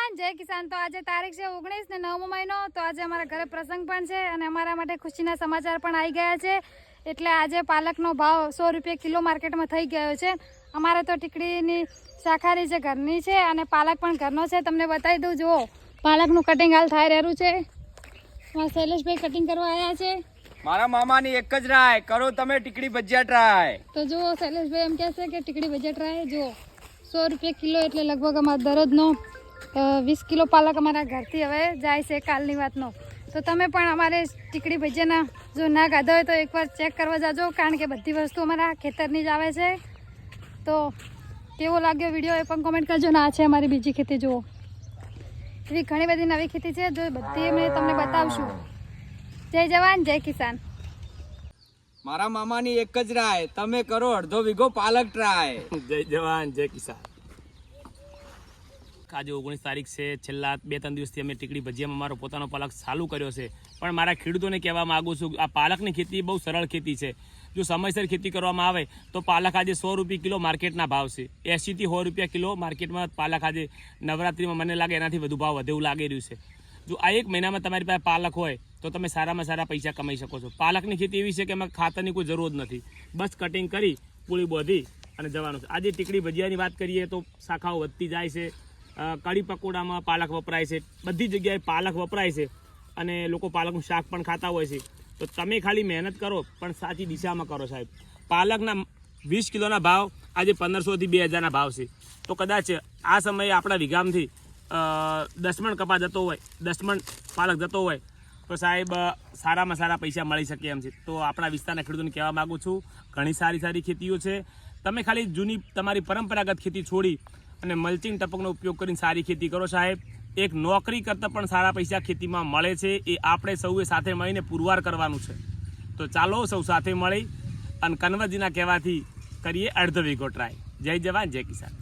જવાન જય કિસાન. તો આજે તારીખ છે ઓગણીસ ને નવમો મહિનો. તો આજે અમારા ઘરે પ્રસંગ પણ છે અને અમારા માટે ખુશીના સમાચાર પણ આવી ગયા છે. એટલે આજે પાલકનો ભાવ સો રૂપિયા કિલો માર્કેટમાં થઈ ગયો છે. અમારે તો ટીકડીની શાખારી જે ઘરની છે અને પાલક પણ ઘરનો છે. તમને બતાવી દઉં જુઓ. પાલકનું કટિંગ હાલ થાય રહ્યું છે. શૈલેષભાઈ કટિંગ કરવા આવ્યા છે. મારા મામાની એક જ રાય કરો તમે ટીકડી ભજીયા ટ્રાય તો જુઓ શૈલેષભાઈ એમ કહેશે કે ટીકડી ભજીયા ટ્રાય જુઓ સો રૂપિયા કિલો એટલે લગભગ અમારા દરરોજનો વીસ કિલો પાલક અમારા ઘરથી હવે જાય છે કાલની વાતનો. તો તમે પણ અમારે ટીકડી ભજીયાના જો ના ખાધા હોય તો એકવાર ચેક કરવા જાજો કારણ કે બધી વસ્તુ અમારા ખેતરની જ આવે છે. તો કેવો લાગ્યો વીડિયો એ પણ કોમેન્ટ કરજો. ને આ છે અમારી બીજી ખેતી જુઓ. એવી ઘણી બધી નવી ખેતી છે જો બધી અમે તમને બતાવશું. જય જવાન જય કિસાન. મારા મામાની એક જ રાય તમે કરો અડધો વીઘો પાલક ટ્રાય જય જવાન જય કિસાન. આજે ઓગણીસ તારીખ છે. છેલ્લા બે ત્રણ દિવસથી અમે ટીકડી ભજીયામાં મારો પોતાનો પાલક ચાલુ કર્યો છે. પણ મારા ખેડૂતોને કહેવા માગું છું આ પાલકની ખેતી બહુ સરળ ખેતી છે. જો સમયસર ખેતી કરવામાં આવે તો પાલક આજે સો રૂપિયા કિલો માર્કેટના ભાવ છે. એંશીથી સો રૂપિયા કિલો માર્કેટમાં પાલક આજે નવરાત્રિમાં મને લાગે એનાથી વધુ ભાવ વધે લાગી રહ્યું છે. જો આ એક મહિનામાં તમારી પાસે પાલક હોય તો તમે સારામાં સારા પૈસા કમાઈ શકો છો. પાલકની ખેતી એવી છે કે એમાં ખાતરની કોઈ જરૂર નથી. બસ કટિંગ કરી, પૂળી બોધી અને જવાનું છે. આજે ટીકડી ભજીયાની વાત કરીએ તો શાખાઓ વધતી જાય છે. કઢી પકોડામાં પાલક વપરાય છે. બધી જગ્યાએ પાલક વપરાય છે અને લોકો પાલકનું શાક પણ ખાતા હોય છે. તો તમે ખાલી મહેનત કરો, પણ સાચી દિશામાં કરો સાહેબ. પાલકના વીસ કિલોના ભાવ આજે પંદરસોથી બે હજારના ભાવ છે. તો કદાચ આ સમયે આપણા વિગામથી દસમણ કપા જતો હોય, દસમણ પાલક જતો હોય, તો સાહેબ સારામાં સારા પૈસા મળી શકે એમ છે. તો આપણા વિસ્તારના ખેડૂતોને કહેવા માગું છું, ઘણી સારી સારી ખેતીઓ છે. તમે ખાલી જૂની તમારી પરંપરાગત ખેતી છોડી અને મલ્ચિંગ ટપકનો ઉપયોગ કરીને સારી ખેતી કરો સાહેબ. એક નોકરી કરતાં પણ સારા પૈસા ખેતીમાં મળે છે, એ આપણે સૌએ સાથે મળીને પુરવાર કરવાનું છે. તો ચાલો સૌ સાથે મળી અને કન્વરજીના કહેવાથી કરીએ અડધો વીઘો ટ્રાય જય જવાન, જય કિસાન.